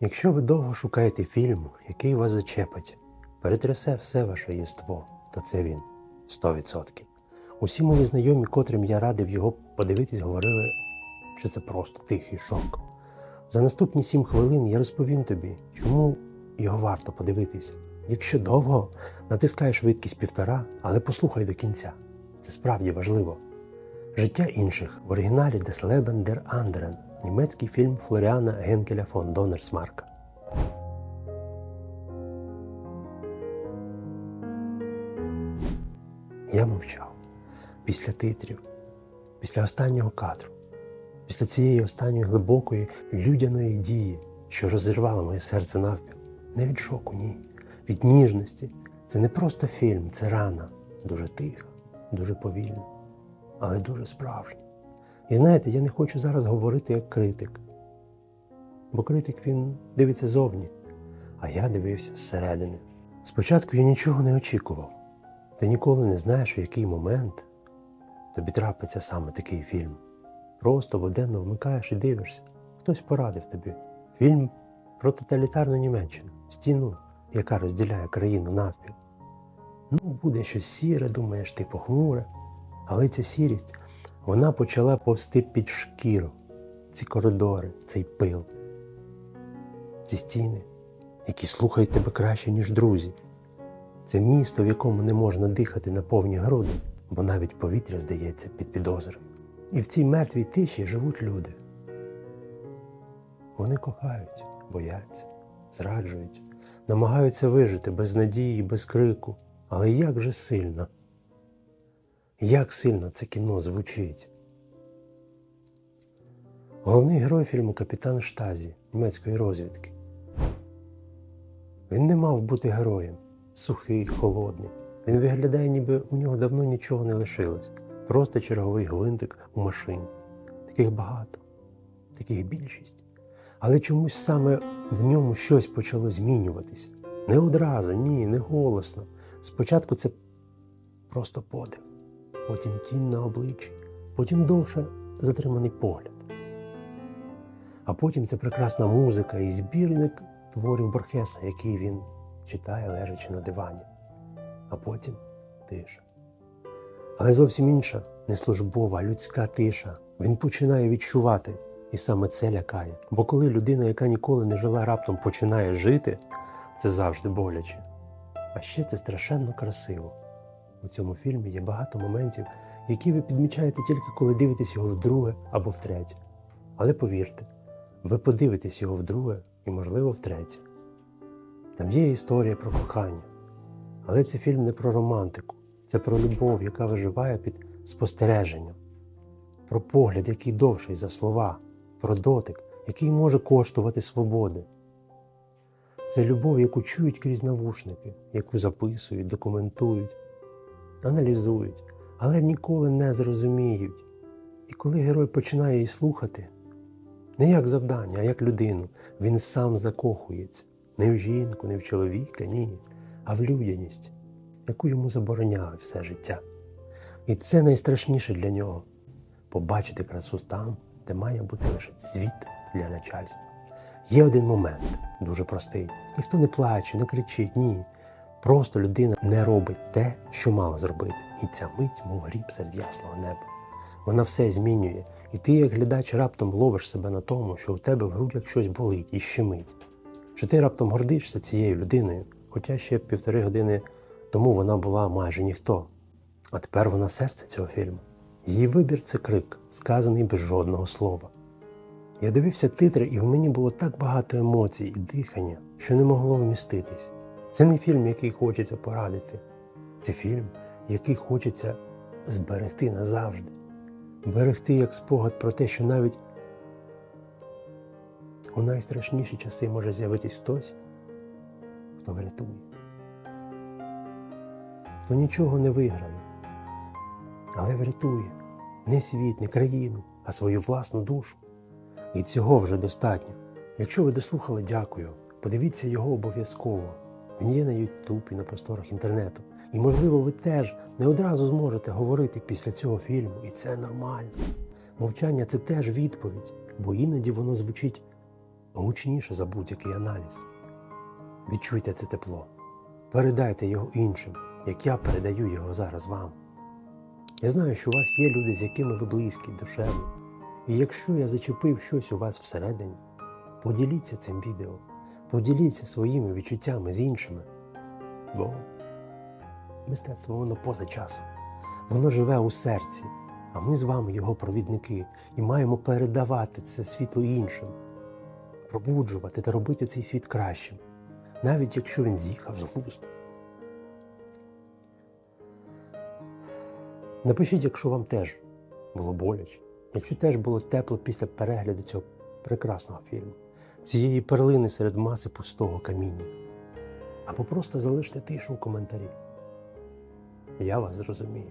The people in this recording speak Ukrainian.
Якщо ви довго шукаєте фільм, який вас зачепить, перетрясе все ваше єство, то це він 100%. Усі мої знайомі, котрим я радив його подивитись, говорили, що це просто тихий шок. За наступні 7 хвилин я розповім тобі, чому його варто подивитися. Якщо довго, натискай швидкість півтора, але послухай до кінця. Це справді важливо. Життя інших в оригіналі der Anderen, німецький фільм Флоріана Генкеля фон Донерсмарка. Я мовчав. Після титрів, після останнього кадру, після цієї останньої глибокої людяної дії, що розірвала моє серце навпіл. Не від шоку, ні. Від ніжності. Це не просто фільм, це рана. Дуже тиха, дуже повільна, але дуже справжня. І знаєте, я не хочу зараз говорити як критик. Бо критик він дивиться зовні, а я дивився зсередини. Спочатку я нічого не очікував. Ти ніколи не знаєш, в який момент тобі трапиться саме такий фільм. Просто буденно вмикаєш і дивишся. Хтось порадив тобі. Фільм про тоталітарну Німеччину, стіну, яка розділяє країну навпіл. Ну, буде щось сіре, думаєш, ти похмуре. Але ця сірість, вона почала повсти під шкіру. Ці коридори, цей пил, ці стіни, які слухають тебе краще, ніж друзі. Це місто, в якому не можна дихати на повні груди, бо навіть повітря здається під підозрою. І в цій мертвій тиші живуть люди. Вони кохають, бояться, зраджують, намагаються вижити без надії, без крику. Але як же сильно, як сильно це кіно звучить. Головний герой фільму капітан Штазі німецької розвідки. Він не мав бути героєм сухий, холодний. Він виглядає, ніби у нього давно нічого не лишилось. Просто черговий гвинтик у машині. Таких багато, таких більшість. Але чомусь саме в ньому щось почало змінюватися. Не одразу, ні, не голосно. Спочатку це просто подив, потім тінь на обличчі, потім довше затриманий погляд. А потім це прекрасна музика і збірник творів Борхеса, який він читає, лежачи на дивані. А потім тиша. Але зовсім інша, не службова, людська тиша. Він починає відчувати, і саме це лякає. Бо коли людина, яка ніколи не жила, раптом починає жити, це завжди боляче. А ще це страшенно красиво. У цьому фільмі є багато моментів, які ви підмічаєте тільки коли дивитесь його вдруге або втретє. Але повірте, ви подивитесь його вдруге і, можливо, втретє. Там є історія про кохання. Але це фільм не про романтику, це про любов, яка виживає під спостереженням, про погляд, який довший за слова, про дотик, який може коштувати свободи. Це любов, яку чують крізь навушники, яку записують, документують, аналізують, але ніколи не зрозуміють. І коли герой починає її слухати, не як завдання, а як людину, він сам закохується не в жінку, не в чоловіка, ні, а в людяність, яку йому забороняли все життя. І це найстрашніше для нього побачити красу там, де має бути лише світ для начальства. Є один момент, дуже простий. Ніхто не плаче, не кричить, ні. Просто людина не робить те, що мала зробити. І ця мить, мов гріб серед ясного неба. Вона все змінює, і ти, як глядач, раптом ловиш себе на тому, що у тебе в грудях щось болить і щемить. Що ти раптом гордишся цією людиною, хоча ще півтори години тому вона була майже ніхто. А тепер вона серце цього фільму. Її вибір це крик, сказаний без жодного слова. Я дивився титри, і в мені було так багато емоцій і дихання, що не могло вміститись. Це не фільм, який хочеться порадити. Це фільм, який хочеться зберегти назавжди. Берегти як спогад про те, що навіть у найстрашніші часи може з'явитись хтось, хто врятує, хто нічого не виграє, але врятує не світ, не країну, а свою власну душу. І цього вже достатньо. Якщо ви дослухали, дякую. Подивіться його обов'язково. Він є на YouTube і на просторах інтернету. І, можливо, ви теж не одразу зможете говорити після цього фільму, і це нормально. Мовчання це теж відповідь, бо іноді воно звучить гучніше за будь-який аналіз. Відчуйте це тепло, передайте його іншим, як я передаю його зараз вам. Я знаю, що у вас є люди, з якими ви близькі, душевні. І якщо я зачепив щось у вас всередині, поділіться цим відео, поділіться своїми відчуттями з іншими. Бо мистецтво воно поза часом, воно живе у серці, а ми з вами його провідники і маємо передавати це світло іншим, пробуджувати та робити цей світ кращим, навіть якщо він з'їхав з глузду. Напишіть, якщо вам теж було боляче, якщо теж було тепло після перегляду цього прекрасного фільму, цієї перлини серед маси пустого каміння. Або просто залиште тишу у коментарі. Я вас зрозумію.